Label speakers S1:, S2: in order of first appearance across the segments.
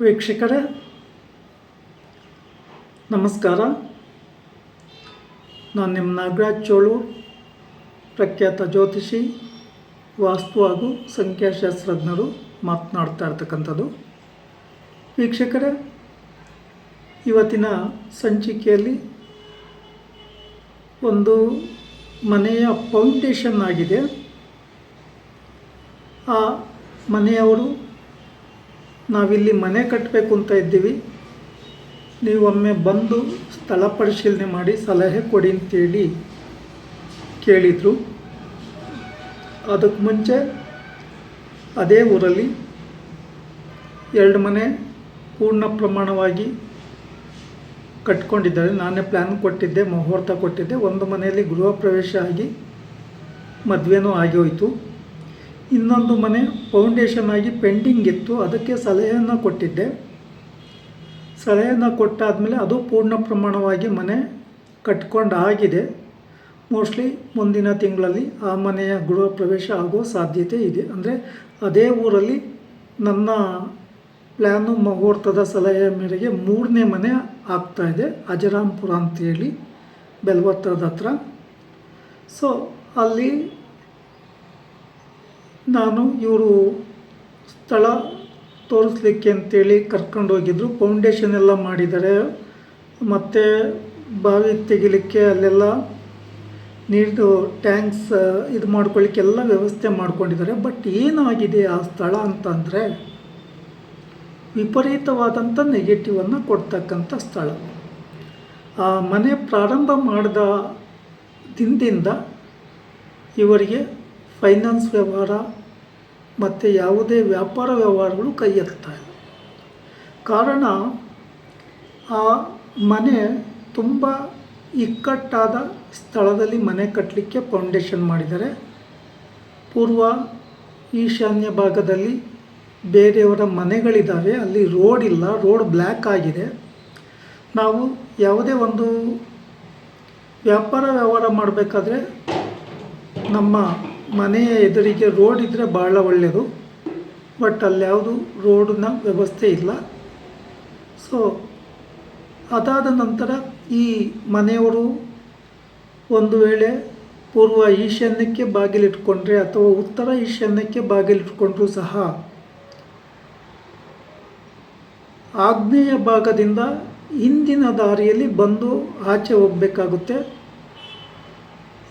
S1: ವೀಕ್ಷಕರೇ, ನಮಸ್ಕಾರ. ನಾನು ನಿಮ್ಮ ನಾಗರಾಜ್ ಚೋಳು, ಪ್ರಖ್ಯಾತ ಜ್ಯೋತಿಷಿ, ವಾಸ್ತು ಹಾಗೂ ಸಂಖ್ಯಾಶಾಸ್ತ್ರಜ್ಞರು ಮಾತನಾಡ್ತಾ ಇರ್ತಕ್ಕಂಥದ್ದು. ವೀಕ್ಷಕರೇ, ಇವತ್ತಿನ ಸಂಚಿಕೆಯಲ್ಲಿ ಒಂದು ಮನೆಯ ಫೌಂಡೇಶನ್ ಆಗಿದೆ. ಆ ಮನೆಯವರು ನಾವಿಲ್ಲಿ ಮನೆ ಕಟ್ಟಬೇಕು ಅಂತ ಇದ್ದೀವಿ. ನೀವೊಮ್ಮೆ ಬಂದು ಸ್ಥಳ ಪರಿಶೀಲನೆ ಮಾಡಿ, ಸಲಹೆ ಕೊಡಿ ಅಂತೇಳಿ ಕೇಳಿದರು. ಅದಕ್ಕೆ ಮುಂಚೆ ಅದೇ ಊರಲ್ಲಿ ಎರಡು ಮನೆ ಪೂರ್ಣ ಪ್ರಮಾಣವಾಗಿ ಕಟ್ಕೊಂಡಿದ್ದಾರೆ. ನಾನೇ ಪ್ಲ್ಯಾನ್ ಕೊಟ್ಟಿದ್ದೆ, ಮುಹೂರ್ತ ಕೊಟ್ಟಿದ್ದೆ. ಒಂದು ಮನೆಯಲ್ಲಿ ಗೃಹ ಪ್ರವೇಶ ಆಗಿ ಮದುವೆನೂ ಆಗಿ ಹೋಯಿತು. ಇನ್ನೊಂದು ಮನೆ ಫೌಂಡೇಶನ್ ಆಗಿ ಪೆಂಡಿಂಗ್ ಇತ್ತು. ಅದಕ್ಕೆ ಸಲಹೆಯನ್ನು ಕೊಟ್ಟಿದ್ದೆ. ಸಲಹೆಯನ್ನು ಕೊಟ್ಟಾದಮೇಲೆ ಅದು ಪೂರ್ಣ ಪ್ರಮಾಣವಾಗಿ ಮನೆ ಕಟ್ಕೊಂಡು ಆಗಿದೆ. ಮೋಸ್ಟ್ಲಿ ಮುಂದಿನ ತಿಂಗಳಲ್ಲಿ ಆ ಮನೆಯ ಗೃಹ ಪ್ರವೇಶ ಆಗೋ ಸಾಧ್ಯತೆ ಇದೆ. ಅಂದರೆ ಅದೇ ಊರಲ್ಲಿ ನನ್ನ ಪ್ಲ್ಯಾನು ಮುಹೂರ್ತದ ಸಲಹೆಯ ಮೇರೆಗೆ ಮೂರನೇ ಮನೆ ಆಗ್ತಾ ಇದೆ. ಅಜರಾಂಪುರ ಅಂತೇಳಿ, ಬೆಲ್ವತ್ತರದ ಹತ್ರ. ಸೊ ಅಲ್ಲಿ ನಾನು ಇವರು ಸ್ಥಳ ತೋರಿಸ್ಲಿಕ್ಕೆ ಅಂತೇಳಿ ಕರ್ಕೊಂಡು ಹೋಗಿದ್ರು. ಫೌಂಡೇಶನ್ ಎಲ್ಲ ಮಾಡಿದ್ದಾರೆ. ಮತ್ತು ಬಾವಿ ತೆಗಿಲಿಕ್ಕೆ ಅಲ್ಲೆಲ್ಲ ನೀರು ಟ್ಯಾಂಕ್ಸ್ ಇದು ಮಾಡ್ಕೊಳ್ಳಿಕ್ಕೆ ಎಲ್ಲ ವ್ಯವಸ್ಥೆ ಮಾಡ್ಕೊಂಡಿದ್ದಾರೆ. ಬಟ್ ಏನಾಗಿದೆ ಆ ಸ್ಥಳ ಅಂತಂದರೆ ವಿಪರೀತವಾದಂಥ ನೆಗೆಟಿವನ್ನು ಕೊಡ್ತಕ್ಕಂಥ ಸ್ಥಳ. ಆ ಮನೆ ಪ್ರಾರಂಭ ಮಾಡಿದ ದಿನದಿಂದ ಇವರಿಗೆ ಫೈನಾನ್ಸ್ ವ್ಯವಹಾರ ಮತ್ತು ಯಾವುದೇ ವ್ಯಾಪಾರ ವ್ಯವಹಾರಗಳು ಕೈ ಎತ್ತಾ ಇಲ್ಲ. ಕಾರಣ, ಆ ಮನೆ ತುಂಬ ಇಕ್ಕಟ್ಟಾದ ಸ್ಥಳದಲ್ಲಿ ಮನೆ ಕಟ್ಟಲಿಕ್ಕೆ ಫೌಂಡೇಶನ್ ಮಾಡಿದ್ದಾರೆ. ಪೂರ್ವ ಈಶಾನ್ಯ ಭಾಗದಲ್ಲಿ ಬೇರೆಯವರ ಮನೆಗಳಿದ್ದಾವೆ ಅಲ್ಲಿ ರೋಡ್ ಇಲ್ಲ ರೋಡ್ ಬ್ಲ್ಯಾಕ್ ಆಗಿದೆ. ನಾವು ಯಾವುದೇ ಒಂದು ವ್ಯಾಪಾರ ವ್ಯವಹಾರ ಮಾಡಬೇಕಾದ್ರೆ ನಮ್ಮ ಮನೆಯ ಎದುರಿಗೆ ರೋಡ್ ಇದ್ದರೆ ಭಾಳ ಒಳ್ಳೆಯದು ಬಟ್ ಅಲ್ಲಿ ಯಾವುದು ರೋಡಿನ ವ್ಯವಸ್ಥೆ ಇಲ್ಲ. ಸೊ ಅದಾದ ನಂತರ ಈ ಮನೆಯವರು ಒಂದು ವೇಳೆ ಪೂರ್ವ ಈಶಾನ್ಯಕ್ಕೆ ಬಾಗಿಲಿಟ್ಕೊಂಡ್ರೆ ಅಥವಾ ಉತ್ತರ ಈಶಾನ್ಯಕ್ಕೆ ಬಾಗಿಲಿಟ್ಕೊಂಡ್ರೂ ಸಹ, ಆಗ್ನೇಯ ಭಾಗದಿಂದ ಹಿಂದಿನ ದಾರಿಯಲ್ಲಿ ಬಂದು ಆಚೆ ಹೋಗಬೇಕಾಗುತ್ತೆ.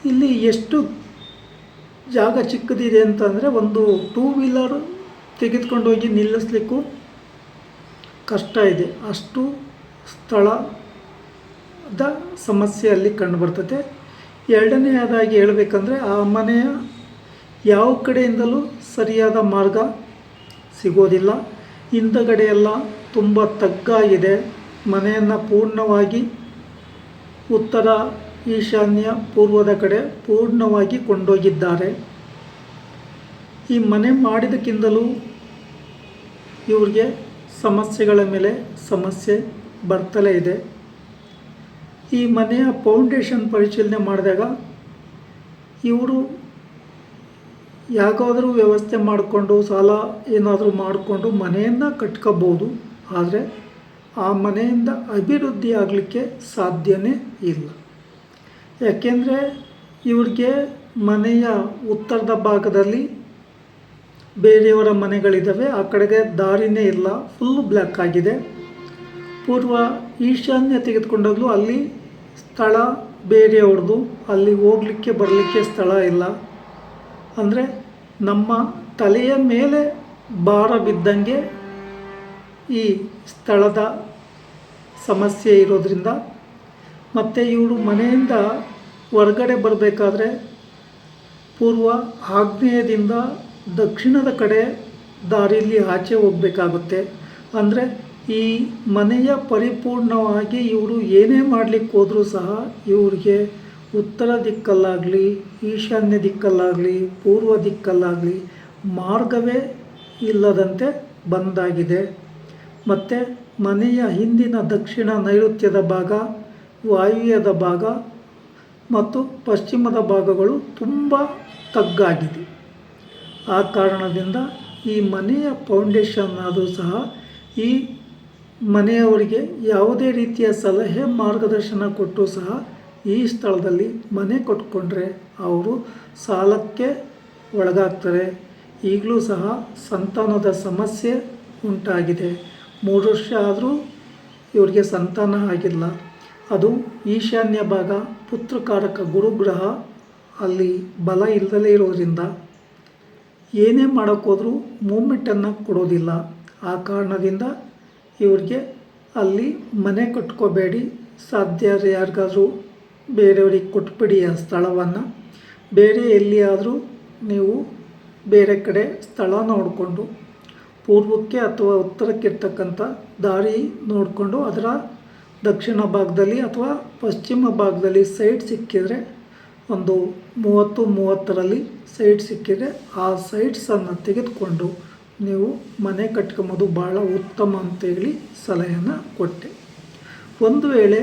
S1: ಇಲ್ಲಿ ಎಷ್ಟು ಜಾಗ ಚಿಕ್ಕದಿದೆ ಅಂತಂದರೆ ಒಂದು ಟೂ ವೀಲರ್ ತೆಗೆದುಕೊಂಡು ಹೋಗಿ ನಿಲ್ಲಿಸ್ಲಿಕ್ಕೂ ಕಷ್ಟ ಇದೆ. ಅಷ್ಟು ಸ್ಥಳದ ಸಮಸ್ಯೆ ಅಲ್ಲಿ ಕಂಡುಬರ್ತದೆ ಎರಡನೆಯದಾಗಿ ಹೇಳಬೇಕಂದ್ರೆ ಆ ಮನೆಯ ಯಾವ ಕಡೆಯಿಂದಲೂ ಸರಿಯಾದ ಮಾರ್ಗ ಸಿಗೋದಿಲ್ಲ. ಹಿಂದಗಡೆ ಎಲ್ಲ ತುಂಬ ತಗ್ಗಾಗಿದೆ. ಮನೆಯನ್ನು ಪೂರ್ಣವಾಗಿ ಉತ್ತರ ಈಶಾನ್ಯ ಪೂರ್ವದ ಕಡೆ ಪೂರ್ಣವಾಗಿ ಕೊಂಡೋಗಿದ್ದಾರೆ ಈ ಮನೆ ಮಾಡಿದಕ್ಕಿಂತಲೂ ಇವ್ರಿಗೆ ಸಮಸ್ಯೆಗಳ ಮೇಲೆ ಸಮಸ್ಯೆ ಬರ್ತಲೇ ಇದೆ. ಈ ಮನೆಯ ಫೌಂಡೇಶನ್ ಪರಿಶೀಲನೆ ಮಾಡಿದಾಗ ಇವರು ಯಾಕಾದರೂ ವ್ಯವಸ್ಥೆ ಮಾಡಿಕೊಂಡು, ಸಾಲ ಏನಾದರೂ ಮಾಡಿಕೊಂಡು ಮನೆಯನ್ನು ಕಟ್ಕೋಬೋದು. ಆದರೆ ಆ ಮನೆಯಿಂದ ಅಭಿವೃದ್ಧಿ ಆಗಲಿಕ್ಕೆ ಸಾಧ್ಯವೇ ಇಲ್ಲ. ಯಾಕೆಂದರೆ ಇವ್ರಿಗೆ ಮನೆಯ ಉತ್ತರದ ಭಾಗದಲ್ಲಿ ಬೇರೆಯವರ ಮನೆಗಳಿದ್ದಾವೆ. ಆ ಕಡೆಗೆ ದಾರಿನೇ ಇಲ್ಲ. ಫುಲ್ ಬ್ಲ್ಯಾಕ್ ಆಗಿದೆ. ಪೂರ್ವ ಈಶಾನ್ಯ ತೆಗೆದುಕೊಂಡಾಗಲೂ ಅಲ್ಲಿ ಸ್ಥಳ ಬೇರೆಯವ್ರದ್ದು. ಅಲ್ಲಿ ಹೋಗಲಿಕ್ಕೆ ಬರಲಿಕ್ಕೆ ಸ್ಥಳ ಇಲ್ಲ. ಅಂದರೆ ನಮ್ಮ ತಲೆಯ ಮೇಲೆ ಭಾರ ಬಿದ್ದಂಗೆ ಈ ಸ್ಥಳದ ಸಮಸ್ಯೆ ಇರೋದರಿಂದ ಮತ್ತು ಇವಳು ಮನೆಯಿಂದ ಹೊರಗಡೆ ಬರಬೇಕಾದ್ರೆ ಪೂರ್ವ ಆಗ್ನೇಯದಿಂದ ದಕ್ಷಿಣದ ಕಡೆ ದಾರಿಯಲ್ಲಿ ಆಚೆ ಹೋಗಬೇಕಾಗುತ್ತೆ. ಅಂದರೆ ಈ ಮನೆಯ ಪರಿಪೂರ್ಣವಾಗಿ ಇವರು ಏನೇ ಮಾಡಲಿಕ್ಕೆ ಹೋದರೂ ಸಹ ಇವರಿಗೆ ಉತ್ತರ ದಿಕ್ಕಲ್ಲಾಗಲಿ, ಈಶಾನ್ಯ ದಿಕ್ಕಲ್ಲಾಗಲಿ, ಪೂರ್ವ ದಿಕ್ಕಲ್ಲಾಗಲಿ ಮಾರ್ಗವೇ ಇಲ್ಲದಂತೆ ಬಂದಾಗಿದೆ. ಮತ್ತು ಮನೆಯ ಹಿಂದಿನ ದಕ್ಷಿಣ ನೈಋತ್ಯದ ಭಾಗ ವಾಯುವ್ಯದ ಭಾಗ ಮತ್ತು ಪಶ್ಚಿಮದ ಭಾಗಗಳು ತುಂಬ ತಗ್ಗಾಗಿದೆ. ಆ ಕಾರಣದಿಂದ ಈ ಮನೆಯ ಫೌಂಡೇಶನ್ ಆದರೂ ಸಹ ಈ ಮನೆಯವರಿಗೆ ಯಾವುದೇ ರೀತಿಯ ಸಲಹೆ ಮಾರ್ಗದರ್ಶನ ಕೊಟ್ಟು ಸಹ ಈ ಸ್ಥಳದಲ್ಲಿ ಮನೆ ಕೊಟ್ಕೊಂಡ್ರೆ ಅವರು ಸಾಲಕ್ಕೆ ಒಳಗಾಗ್ತಾರೆ. ಈಗಲೂ ಸಹ ಸಂತಾನದ ಸಮಸ್ಯೆ ಉಂಟಾಗಿದೆ. ಮೂರು ವರ್ಷ ಆದರೂ ಇವರಿಗೆ ಸಂತಾನ ಆಗಿಲ್ಲ. ಅದು ಈಶಾನ್ಯ ಭಾಗ ಪುತ್ರಕಾರಕ ಗುರುಗ್ರಹ. ಅಲ್ಲಿ ಬಲ ಇಲ್ಲದಲೇ ಇರೋದ್ರಿಂದ ಏನೇ ಮಾಡೋಕ್ಕೋದ್ರೂ ಮೂಮೆಂಟನ್ನು ಕೊಡೋದಿಲ್ಲ. ಆ ಕಾರಣದಿಂದ ಇವ್ರಿಗೆ ಅಲ್ಲಿ ಮನೆ ಕಟ್ಕೋಬೇಡಿ. ಸಾಧ್ಯ ಯಾರಿಗಾದ್ರೂ ಬೇರೆಯವ್ರಿಗೆ ಕೊಟ್ಬಿಡಿ ಆ ಸ್ಥಳವನ್ನು. ಬೇರೆ ಎಲ್ಲಿಯಾದರೂ ನೀವು ಬೇರೆ ಕಡೆ ಸ್ಥಳ ನೋಡಿಕೊಂಡು, ಪೂರ್ವಕ್ಕೆ ಅಥವಾ ಉತ್ತರಕ್ಕೆ ಉತ್ತರಕ್ಕಿರ್ತಕ್ಕಂಥ ದಾರಿ ನೋಡಿಕೊಂಡು ಅದರ ದಕ್ಷಿಣ ಭಾಗದಲ್ಲಿ ಅಥವಾ ಪಶ್ಚಿಮ ಭಾಗದಲ್ಲಿ ಸೈಟ್ ಸಿಕ್ಕಿದರೆ ಒಂದು ಮೂವತ್ತು ಮೂವತ್ತರಲ್ಲಿ ಸೈಟ್ ಸಿಕ್ಕಿದರೆ ಆ ಸೈಟ್ಸನ್ನು ತೆಗೆದುಕೊಂಡು ನೀವು ಮನೆ ಕಟ್ಕೊಂಬೋದು ಭಾಳ ಉತ್ತಮ ಅಂತೇಳಿ ಸಲಹೆಯನ್ನು ಕೊಟ್ಟೆ. ಒಂದು ವೇಳೆ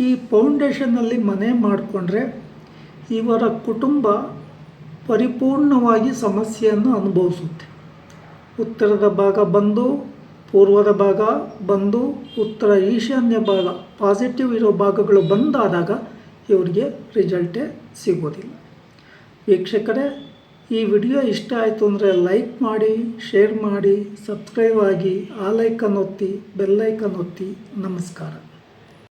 S1: ಈ ಫೌಂಡೇಶನ್ನಲ್ಲಿ ಮನೆ ಮಾಡಿಕೊಂಡ್ರೆ ಇವರ ಕುಟುಂಬ ಪರಿಪೂರ್ಣವಾಗಿ ಸಮಸ್ಯೆಯನ್ನು ಅನುಭವಿಸುತ್ತೆ. ಉತ್ತರದ ಭಾಗ ಬಂದು ಪೂರ್ವದ ಭಾಗ ಬಂದು ಉತ್ತರ ಈಶಾನ್ಯ ಭಾಗ ಪಾಸಿಟಿವ್ ಇರೋ ಭಾಗಗಳು ಬಂದಾದಾಗ ಇವರಿಗೆ ರಿಸಲ್ಟೇ ಸಿಗೋದಿಲ್ಲ. ವೀಕ್ಷಕರೇ, ಈ ವಿಡಿಯೋ ಇಷ್ಟ ಆಯಿತು ಅಂದರೆ ಲೈಕ್ ಮಾಡಿ ಶೇರ್ ಮಾಡಿ ಸಬ್ಸ್ಕ್ರೈಬ್ ಆಗಿ, ಆ ಒತ್ತಿ ಬೆಲ್ಲೈಕನ್ ಒತ್ತಿ, ನಮಸ್ಕಾರ.